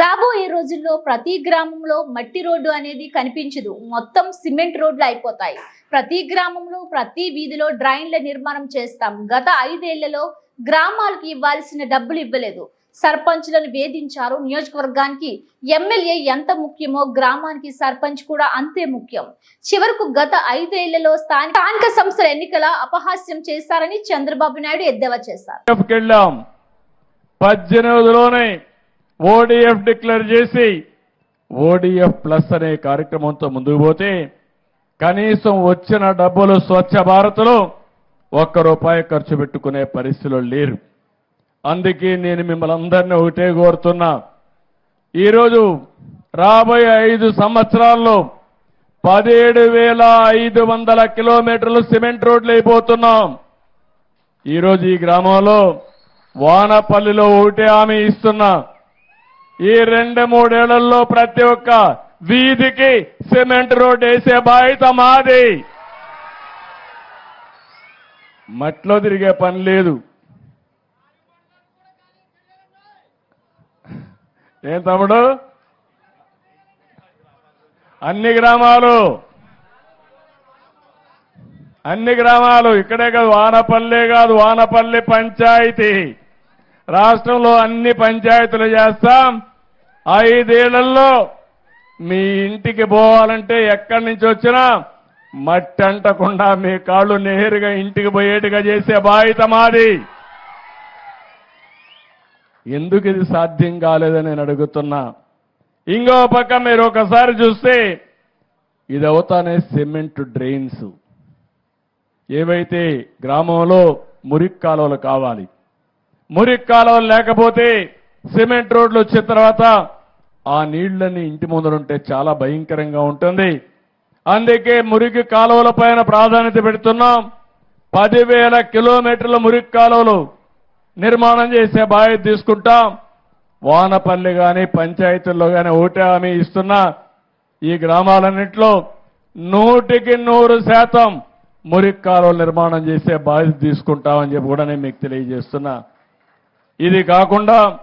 రాబోయే రోజుల్లో ప్రతి గ్రామంలో మట్టి రోడ్డు అనేది కనిపించదు. మొత్తం సిమెంట్ రోడ్లు అయిపోతాయి. ప్రతి గ్రామంలో ప్రతి వీధిలో డ్రైన్ల నిర్మాణం చేస్తాం. గత ఐదేళ్ళలో గ్రామాలకు ఇవ్వాల్సిన డబ్బులు ఇవ్వలేదు. సర్పంచ్లను వేధించారు. నియోజకవర్గానికి ఎమ్మెల్యే ఎంత ముఖ్యమో గ్రామానికి సర్పంచ్ కూడా అంతే ముఖ్యం. చివరకు గత ఐదేళ్ళలో స్థానిక స్థానిక సంస్థల ఎన్నికల అపహాస్యం చేశారని చంద్రబాబు నాయుడు ఎద్దేవా చేశారు. పద్దెనిమిదిలోనే ఓడిఎఫ్ డిక్లేర్ చేసి ఓడిఎఫ్ ప్లస్ అనే కార్యక్రమంతో ముందుకు పోతే కనీసం వచ్చిన డబ్బులు స్వచ్ఛ భారత్లో ఒక్క రూపాయి ఖర్చు పెట్టుకునే పరిస్థితిలో లేరు. అందుకే నేను మిమ్మల్ని అందరినీ ఒకటే కోరుతున్నా. ఈరోజు రాబోయే ఐదు సంవత్సరాల్లో పదిహేడు వేల ఐదు వందల కిలోమీటర్లు సిమెంట్ రోడ్లు అయిపోతున్నాం. ఈరోజు ఈ గ్రామంలో వానపల్లిలో ఒకటే హామీ ఇస్తున్నా. ఈ రెండు మూడేళ్ళలో ప్రతి ఒక్క వీధికి సిమెంట్ రోడ్ వేసే బాధ్యత మాది. మట్లో తిరిగే పని లేదు. ఏం తమ్ముడు? అన్ని గ్రామాలు. అన్ని గ్రామాలు. ఇక్కడే కాదు వానపల్లె కాదు వానపల్లి పంచాయతీ. రాష్ట్రంలో అన్ని పంచాయతీలు చేస్తాం. ఐదేళ్ళలో మీ ఇంటికి పోవాలంటే ఎక్కడి నుంచి వచ్చినా మట్టి అంటకుండా మీ కాళ్ళు నేరుగా ఇంటికి పోయేట్టుగా చేసే బాధ్యత మాది. ఎందుకు ఇది సాధ్యం కాలేదని నేను అడుగుతున్నా. ఇంకో పక్క మీరు ఒకసారి చూస్తే ఇది అవుతానే సిమెంట్ డ్రైన్స్. ఏవైతే గ్రామంలో మురికి కాలువలు కావాలి. మురికి కాలువలు లేకపోతే సిమెంట్ రోడ్లు వచ్చిన తర్వాత ఆ నీళ్ళన్నీ ఇంటి ముందరుంటే చాలా భయంకరంగా ఉంటుంది. అందుకే మురికి కాలువల పైన ప్రాధాన్యత పెడుతున్నాం. పదివేల కిలోమీటర్ల మురికి కాలువలు నిర్మాణం చేసే బాధ్యత తీసుకుంటాం. వానపల్లి కానీ పంచాయతీల్లో కానీ ఒకటే హామీ ఇస్తున్నా. ఈ గ్రామాలన్నింటిలో నూటికి నూరు శాతం మురికి కాలువలు నిర్మాణం చేసే బాధ్యత తీసుకుంటామని చెప్పి కూడా నేను మీకు తెలియజేస్తున్నా. ఇది కాకుండా